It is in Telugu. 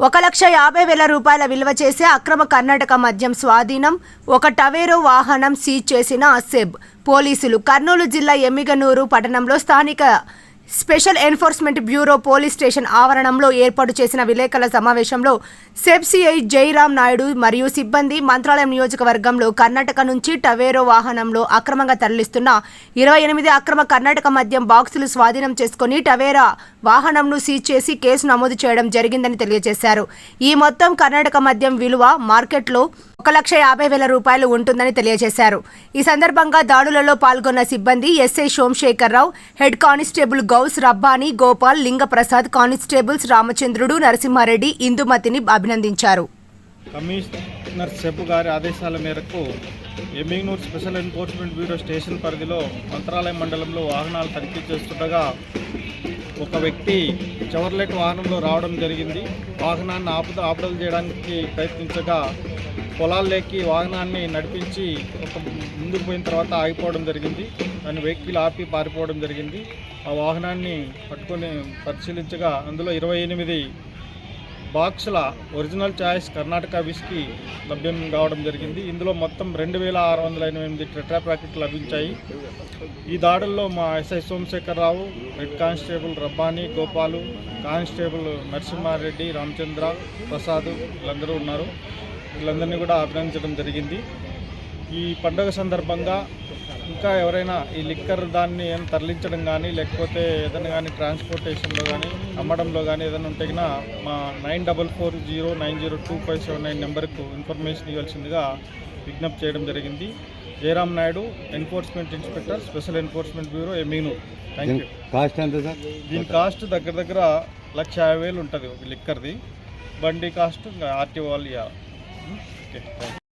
ఒక లక్ష యాభై వేల రూపాయల విలువ చేసే అక్రమ కర్ణాటక మద్యం స్వాధీనం ఒక టవేరో వాహనం సీజ్ చేసిన సెబ్ పోలీసులు కర్నూలు జిల్లా ఎమ్మిగనూరు పట్టణంలో స్థానిక special enforcement bureau police station ఆవరణంలో ఏర్పాటు చేసిన విలేకరుల సమావేశంలో సెప్సిఐ జైరామ్ జైరాం నాయుడు మరియు సిబ్బంది మంత్రాలయం నియోజకవర్గంలో కర్ణాటక నుంచి టవేరో వాహనంలో అక్రమంగా తరలిస్తున్న ఇరవై ఎనిమిది అక్రమ కర్ణాటక మద్యం బాక్సులు స్వాధీనం చేసుకుని టవేరా వాహనంను సీజ్ చేసి కేసు నమోదు చేయడం జరిగిందని తెలియజేశారు. ఈ మొత్తం కర్ణాటక మద్యం విలువ మార్కెట్లో ఒక లక్ష యాభై వేల రూపాయలు ఉంటుందని తెలియజేశారు. ఈ సందర్భంగా దాడులలో పాల్గొన్న సిబ్బంది S I Somashekar Rao head constable Ghouse Rabbani Gopal Lingaprasad constables Ramachandrudu Narasimha Reddy ఇందుమతిని అభినందించారు. కమిషనర్ సెబ్ గారి ఆదేశాల మేరకు Yemmiganur special enforcement bureau station పరిధిలో మంత్రాలయం మండలంలో వాహనాలు తనిఖీ చేస్తుండగా ఒక వ్యక్తి చవర్లెట్ వాహనంలో రావడం జరిగింది. వాహనాన్ని ఆపుద ఆపదలు చేయడానికి ప్రయత్నించగా పొలాల్లోకి వాహనాన్ని నడిపించి ఒక ముందుకు పోయిన తర్వాత ఆగిపోవడం జరిగింది. దాని వెహికల్ ఆపి పారిపోవడం జరిగింది. ఆ వాహనాన్ని పట్టుకొని పరిశీలించగా అందులో ఇరవై ఎనిమిది బాక్సుల ఒరిజినల్ ఛాయిస్ కర్ణాటక విస్కీ లభ్యం కావడం జరిగింది. ఇందులో మొత్తం రెండు వేల ఆరు వందల ఎనిమిది టెట్రా ప్యాకెట్లు లభించాయి. ఈ దాడుల్లో మా SI Somasekhara Rao head constable Rabbani Gopalu constable Narasimha Reddy Ramachandra Prasad వీళ్ళందరూ ఉన్నారు. వీళ్ళందరినీ కూడా అభినందించడం జరిగింది. ఈ పండుగ సందర్భంగా ఇంకా ఎవరైనా ఈ లిక్కర్ దాన్ని ఏం తరలించడం కానీ లేకపోతే ఏదైనా కానీ ట్రాన్స్పోర్టేషన్లో కానీ అమ్మడంలో కానీ ఏదైనా ఉంటే గిన మా nine double four zero nine zero two five seven nine నెంబర్కు ఇన్ఫర్మేషన్ ఇవ్వాల్సిందిగా విజ్ఞప్తి చేయడం జరిగింది. Jayaram Naidu enforcement inspector special enforcement bureau Yemmiganur thank you cost ఎంత సార్? దీని కాస్ట్ దగ్గర దగ్గర లక్ష యాభై వేలు ఉంటుంది లిక్కర్ది. బండి కాస్ట్ ఇంకా ఆర్టీ వాళ్ళు ఇవ్వాలి ఓకే థ్యాంక్ యూ